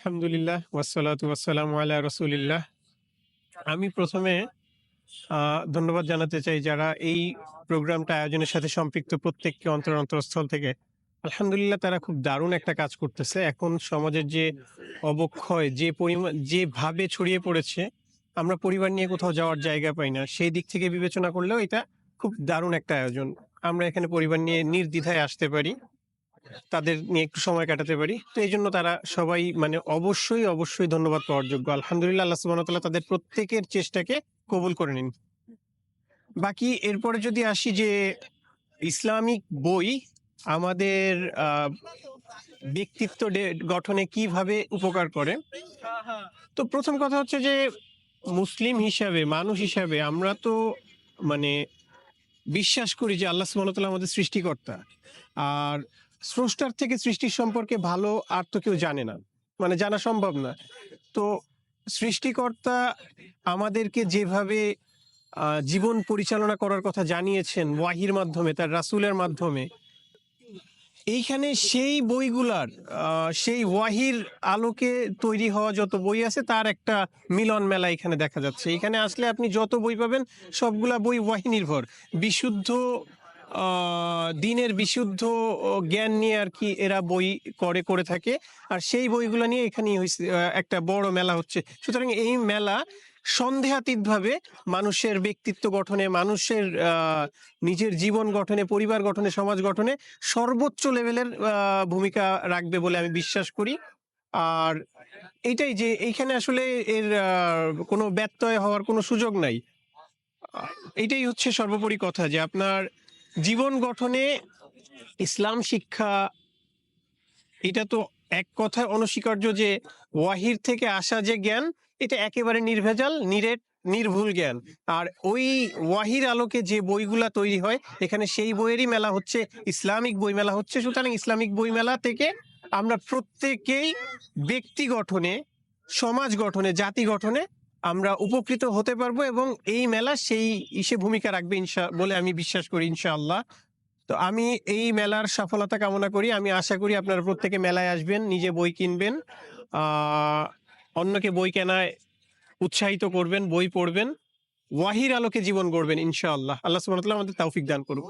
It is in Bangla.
আলহামদুলিল্লাহ ওয়াসালাতু ওয়াসালামু আলা রসুলিল্লাহ। আমি প্রথমে ধন্যবাদ জানাতে চাই যারা এই প্রোগ্রামটা আয়োজনের সাথে সম্পৃক্ত প্রত্যেককে অন্তর অন্তরস্থল থেকে। আলহামদুলিল্লাহ, তারা খুব দারুণ একটা কাজ করতেছে। এখন সমাজের যে অবক্ষয়, যে পরিমাণ যেভাবে ছড়িয়ে পড়েছে, আমরা পরিবার নিয়ে কোথাও যাওয়ার জায়গা পাই না। সেই দিক থেকে বিবেচনা করলেও এটা খুব দারুণ একটা আয়োজন। আমরা এখানে পরিবার নিয়ে নির্দ্বিধায় আসতে পারি। তাদের নিয়ে একটু সময় কাটাতে পারি। তো এই জন্য তারা সবাই মানে অবশ্যই অবশ্যই ধন্যবাদ পাওয়ার যোগ্য। আলহামদুলিল্লাহ, আল্লাহ সুবহানাহু ওয়া তাআলা তাদের প্রত্যেকের চেষ্টাকে কবুল করে নিন। বাকি এরপরে যদি আসি যে ইসলামিক বই আমাদের ব্যক্তিত্ব গঠনে কীভাবে উপকার করে? তো প্রথম কথা হচ্ছে যে মুসলিম হিসাবে, মানুষ হিসাবে আমরা তো মানে বিশ্বাস করি যে আল্লাহ সুবহানাহু আমাদের সৃষ্টিকর্তা। আর স্রষ্টার থেকে সৃষ্টির সম্পর্কে ভালো আর তো কেউ জানে না। মানে জানা সম্ভব না। তো সৃষ্টিকর্তা আমাদেরকে যেভাবে জীবন পরিচালনা করার কথা জানিয়েছেন ওয়াহির মাধ্যমে, তার রাসুলের মাধ্যমে, এইখানে সেই বইগুলার সেই ওয়াহির আলোকে তৈরি হওয়া যত বই আছে, তার একটা মিলন মেলা এখানে দেখা যাচ্ছে। এখানে আসলে আপনি যত বই পাবেন, সবগুলা বই ওয়াহি নির্ভর। বিশুদ্ধ দিনের বিশুদ্ধ জ্ঞান নিয়ে আর কি এরা বই করে করে থাকে। আর সেই বইগুলো নিয়ে এখানেই আহ, একটা বড় মেলা হচ্ছে। সুতরাং এই মেলা সন্দেহাতীতভাবে মানুষের ব্যক্তিত্ব গঠনে মানুষের নিজের জীবন গঠনে পরিবার গঠনে সমাজ গঠনে সর্বোচ্চ লেভেলের ভূমিকা রাখবে বলে আমি বিশ্বাস করি। আর এইটাই যে এইখানে আসলে এর কোনো ব্যত্যয় হওয়ার কোনো সুযোগ নাই। আহ, এইটাই হচ্ছে সর্বোপরি কথা যে আপনার জীবন গঠনে ইসলাম শিক্ষা, এটা তো এক কথায় অনস্বীকার্য যে ওয়াহির থেকে আসা যে জ্ঞান, এটা একেবারে নির্ভেজাল, নিরেট, নির্ভুল জ্ঞান। আর ওই ওয়াহির আলোকে যে বইগুলা তৈরি হয়, এখানে সেই বইয়েরই মেলা হচ্ছে, ইসলামিক বই মেলা হচ্ছে। সুতরাং ইসলামিক বই মেলা থেকে আমরা প্রত্যেকেই ব্যক্তি গঠনে, সমাজ গঠনে, জাতি গঠনে আমরা উপকৃত হতে পারব এবং এই মেলা সেই ইসে ভূমিকা রাখবে ইনশা, বলে আমি বিশ্বাস করি ইনশাআল্লাহ। তো আমি এই মেলার সফলতা কামনা করি। আমি আশা করি আপনারা প্রত্যেকে মেলায় আসবেন, নিজে বই কিনবেন অন্যকে বই কেনায় উৎসাহিত করবেন, বই পড়বেন, ওয়াহির আলোকে জীবন গড়বেন ইনশাআল্লাহ। আল্লাহ তাআলা আমাদের তৌফিক দান করুন